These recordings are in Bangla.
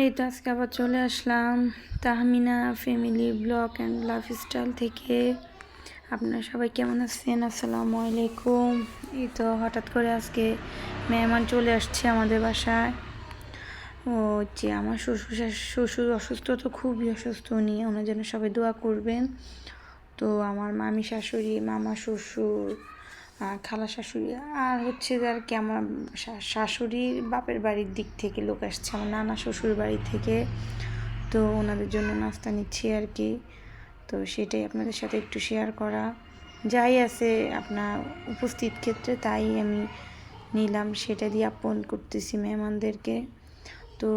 এই তো আজকে আবার চলে আসলাম Tahmina family blog and lifestyle থেকে। আপনারা সবাই কেমন আছেন? আসসালামু আলাইকুম। এই তো হঠাৎ করে আজকে মেহমান চলে আসছে আমাদের বাসায়। ও যে আমার শ্বশুর শ্বশুর অসুস্থ তো খুবই অসুস্থ, উনি ওনার জন্য সবাই দোয়া করবেন। তো আমার মামি শাশুড়ি, মামা, শ্বশুর খালা শাশুড়ি। আর হচ্ছে যে আর কি আমার শাশুড়ির বাপের বাড়ির দিক থেকে লোক আসছে, আমার নানা শ্বশুর বাড়ি থেকে। তো ওনাদের জন্য নাস্তা নিচ্ছি আর কি। তো সেটাই আপনাদের সাথে একটু শেয়ার করা। যাই আছে আপনার উপস্থিত ক্ষেত্রে তাই আমি নিলাম, সেটা দিয়ে আপন করতেছি মেহমানদেরকে। তো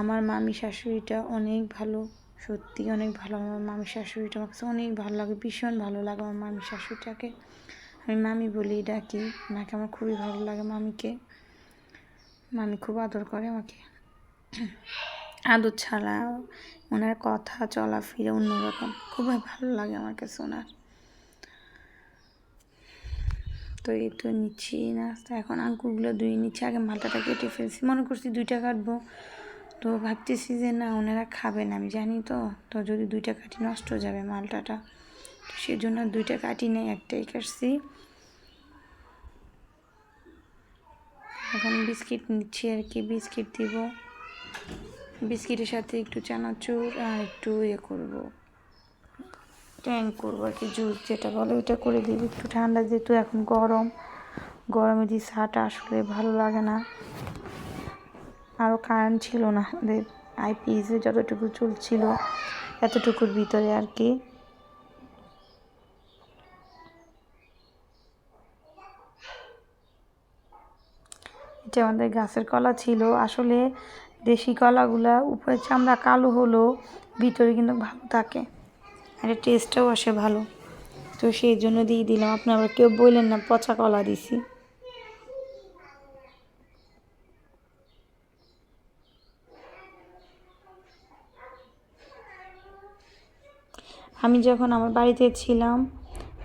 আমার মামি শাশুড়িটা অনেক ভালো, সত্যি অনেক ভালো। আমার মামি শাশুড়িটা আমার কাছে অনেক ভালো লাগে, ভীষণ ভালো লাগে আমার মামি শাশুড়িটাকে। আমি মামি বলি ডাকি। ওনাকে আমার খুবই ভালো লাগে মামিকে। মামি খুব আদর করে আমাকে। আদর ছাড়া ওনার কথা চলাফেরা অন্যরকম। খুবই ভালো লাগে আমার কাছে ওনার। তো এই তো নিচ্ছি নাস্তা। এখন আঙ্কুরগুলো ধুয়ে নিচ্ছি। আগে মালটাটা কেটে ফেলছি। মনে করছি দুইটা কাটবো। তো ভাবতেছি যে না, ওনারা খাবে না, আমি জানি তো। তো যদি দুইটা কাটি নষ্ট হয়ে যাবে মালটাটা। তো সেই জন্য দুইটা কাটি নেই একটাই কাটছি। এখন বিস্কিট নিচ্ছি আর কি, বিস্কিট দিব। বিস্কিটের সাথে একটু চানাচুর আর একটু ইয়ে করব। ট্যাং করব আর কি, জুস যেটা বলে ওইটা করে দিই একটু ঠান্ডা যেহেতু এখন গরম, গরমে দিয়ে চাটা আসলে ভালো লাগে না। আরও কারেন্ট ছিল না, আমাদের আইপিএসে যতটুকু চলছিল, এতটুকুর ভিতরে আর কি। এটা আমাদের গাছের কলা ছিল, আসলে দেশি কলাগুলা উপরে চামড়া কালো হলো, ভিতরে কিন্তু ভালো থাকে। আর টেস্টটাও আসে ভালো। তো সেই জন্য দিয়ে দিলাম। আপনি আবার কেউ বললেন না, পচা কলা দিছি। আমি যখন আমার বাড়িতে ছিলাম,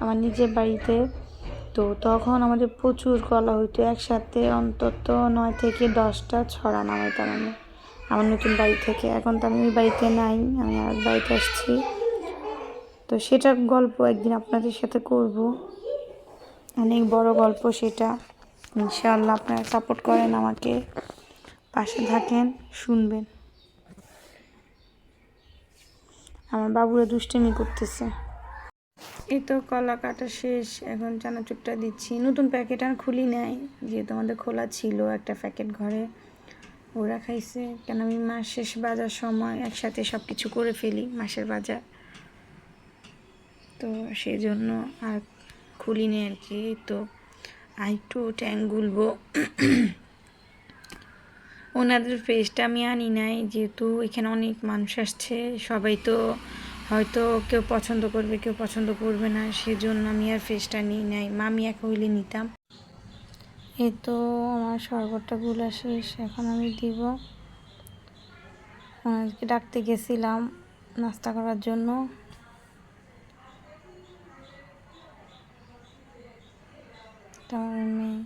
আমার নিজের বাড়িতে তো তখন আমাদের প্রচুর কলা হইতো। একসাথে অন্তত নয় থেকে দশটা ছড়া নামাইতাম আমি। আমার নতুন বাড়ি থেকে। এখন তো আমি ওই বাড়িতে নাই, আমি আর বাড়িতে আসছি। তো সেটার গল্প একদিন আপনাদের সাথে করব। অনেক বড় গল্প সেটা। ইনশাআল্লাহ আপনারা সাপোর্ট করেন আমাকে। পাশে থাকেন, শুনবেন। আমার বাবুরা দুষ্টামি করতেছে। এই তো কলা কাটা শেষ। এখন চানাচুরটা দিচ্ছি। নতুন প্যাকেট আর খুলি নাই। যেহেতু আমাদের খোলা ছিল একটা প্যাকেট ঘরে। ওরা খাইছে। কেন আমি মাস শেষ বাজার সময় একসাথে সব কিছু করে ফেলি, মাসের বাজার। তো সেই জন্য আর খুলিনি আর কি তো আর একটু ট্যাঙ্ক গুলবো। ওনাদের ফেসটা আমি আনি নাই। যেহেতু এখানে অনেক মানুষ আসছে, সবাই তো হয়তো কেউ পছন্দ করবে, কেউ পছন্দ করবে না, সেজন্য আমি আর ফেসটা নিই নাই। মামি এক হইলে নিতাম। এই তো আমার শরবতটা গুলা শেষ, এখন আমি দিব। ওনাদেরকে ডাকতে গেছিলাম নাস্তা করার জন্য। তো আমার মেয়ে